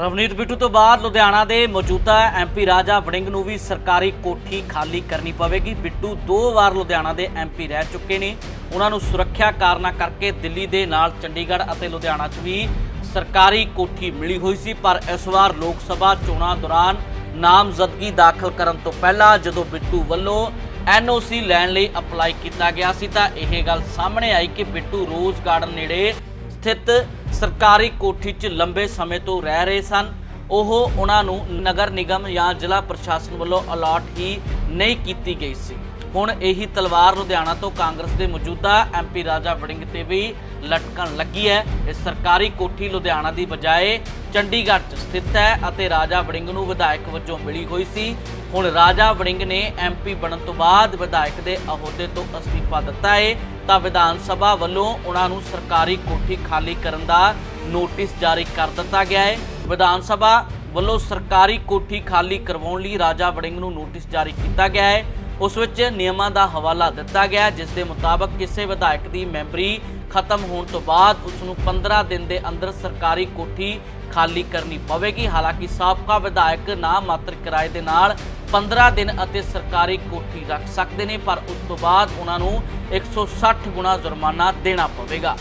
ਰਵਨੀਤ ਬਿੱਟੂ ਤੋਂ ਬਾਅਦ ਲੁਧਿਆਣਾ ਦੇ ਮੌਜੂਦਾ ਐਮਪੀ ਰਾਜਾ ਵੜਿੰਗ ਨੂੰ ਵੀ ਸਰਕਾਰੀ ਕੋਠੀ ਖਾਲੀ ਕਰਨੀ ਪਵੇਗੀ। ਬਿੱਟੂ ਦੋ ਵਾਰ ਲੁਧਿਆਣਾ ਦੇ ਐਮਪੀ ਰਹਿ ਚੁੱਕੇ ਨੇ। ਉਹਨਾਂ ਨੂੰ ਸੁਰੱਖਿਆ ਕਾਰਨਾਂ ਕਰਕੇ ਦਿੱਲੀ ਦੇ ਨਾਲ ਚੰਡੀਗੜ੍ਹ ਅਤੇ ਲੁਧਿਆਣਾ 'ਚ ਵੀ ਸਰਕਾਰੀ ਕੋਠੀ ਮਿਲੀ ਹੋਈ ਸੀ, ਪਰ ਇਸ ਵਾਰ ਲੋਕ ਸਭਾ ਚੋਣਾਂ ਦੌਰਾਨ ਨਾਮਜ਼ਦਗੀ ਦਾਖਲ ਕਰਨ ਤੋਂ ਪਹਿਲਾਂ ਜਦੋਂ ਬਿੱਟੂ ਵੱਲੋਂ ਐਨਓਸੀ ਲੈਣ ਲਈ ਅਪਲਾਈ ਕੀਤਾ ਗਿਆ ਸੀ, ਤਾਂ ਇਹ ਗੱਲ ਸਾਹਮਣੇ ਆਈ ਕਿ ਬਿੱਟੂ ਰੋਜ਼ ਗਾਰਡਨ ਨੇੜੇ ਸਥਿਤ ਸਰਕਾਰੀ ਕੋਠੀ 'ਚ ਲੰਬੇ ਸਮੇਂ ਤੋਂ ਰਹਿ ਰਹੇ ਸਨ। ਉਹ ਉਹਨਾਂ ਨੂੰ ਨਗਰ ਨਿਗਮ ਜਾਂ ਜ਼ਿਲ੍ਹਾ ਪ੍ਰਸ਼ਾਸਨ ਵੱਲੋਂ ਅਲਾਟ ਹੀ ਨਹੀਂ ਕੀਤੀ ਗਈ ਸੀ। ਹੁਣ ਇਹੀ ਤਲਵਾਰ ਲੁਧਿਆਣਾ ਤੋਂ ਕਾਂਗਰਸ ਦੇ ਮੌਜੂਦਾ ਐਮਪੀ ਰਾਜਾ ਵੜਿੰਗ ਤੇ ਵੀ ਲਟਕਣ ਲੱਗੀ ਹੈ। ਇਹ ਸਰਕਾਰੀ ਕੋਠੀ ਲੁਧਿਆਣਾ ਦੀ ਬਜਾਏ ਚੰਡੀਗੜ੍ਹ 'ਚ ਸਥਿਤ ਹੈ ਅਤੇ ਰਾਜਾ ਵੜਿੰਗ ਨੂੰ ਵਿਧਾਇਕ ਵਜੋਂ ਮਿਲੀ ਹੋਈ ਸੀ। ਹੁਣ ਰਾਜਾ ਵੜਿੰਗ ਨੇ ਐਮਪੀ ਬਣਨ ਤੋਂ ਬਾਅਦ ਵਿਧਾਇਕ ਦੇ ਅਹੁਦੇ ਤੋਂ ਅਸਤੀਫਾ ਦਿੱਤਾ ਹੈ। ਤਾਂ ਵਿਧਾਨ ਸਭਾ ਵੱਲੋਂ ਉਹਨਾਂ ਨੂੰ ਸਰਕਾਰੀ ਕੋਠੀ ਖਾਲੀ ਕਰਨ ਦਾ ਨੋਟਿਸ ਜਾਰੀ ਕਰ ਦਿੱਤਾ ਗਿਆ ਹੈ। ਵਿਧਾਨ ਸਭਾ ਵੱਲੋਂ ਸਰਕਾਰੀ ਕੋਠੀ ਖਾਲੀ ਕਰਵਾਉਣ ਲਈ ਰਾਜਾ ਵੜਿੰਗ ਨੂੰ ਨੋਟਿਸ ਜਾਰੀ ਕੀਤਾ ਗਿਆ ਹੈ। ਉਸ ਵਿੱਚ ਨਿਯਮਾਂ ਦਾ ਹਵਾਲਾ ਦਿੱਤਾ ਗਿਆ ਜਿਸ ਦੇ ਮੁਤਾਬਕ ਕਿਸੇ ਵਿਧਾਇਕ ਦੀ ਮੈਂਬਰੀ ਖਤਮ ਹੋਣ ਤੋਂ ਬਾਅਦ ਉਸ ਨੂੰ 15 ਦਿਨ ਦੇ ਅੰਦਰ ਸਰਕਾਰੀ ਕੋਠੀ ਖਾਲੀ ਕਰਨੀ ਪਵੇਗੀ। ਹਾਲਾਂਕਿ ਸਾਬਕਾ ਵਿਧਾਇਕ ਨਾ ਮਾਤਰ ਕਿਰਾਏ ਦੇ ਨਾਲ 15 ਦਿਨ ਅਤੇ ਸਰਕਾਰੀ ਕੋਠੀ ਰੱਖ ਸਕਦੇ ਨੇ, ਪਰ ਉਸ ਤੋਂ ਬਾਅਦ ਉਹਨਾਂ ਨੂੰ 160 ਗੁਣਾ ਜੁਰਮਾਨਾ ਦੇਣਾ ਪਵੇਗਾ।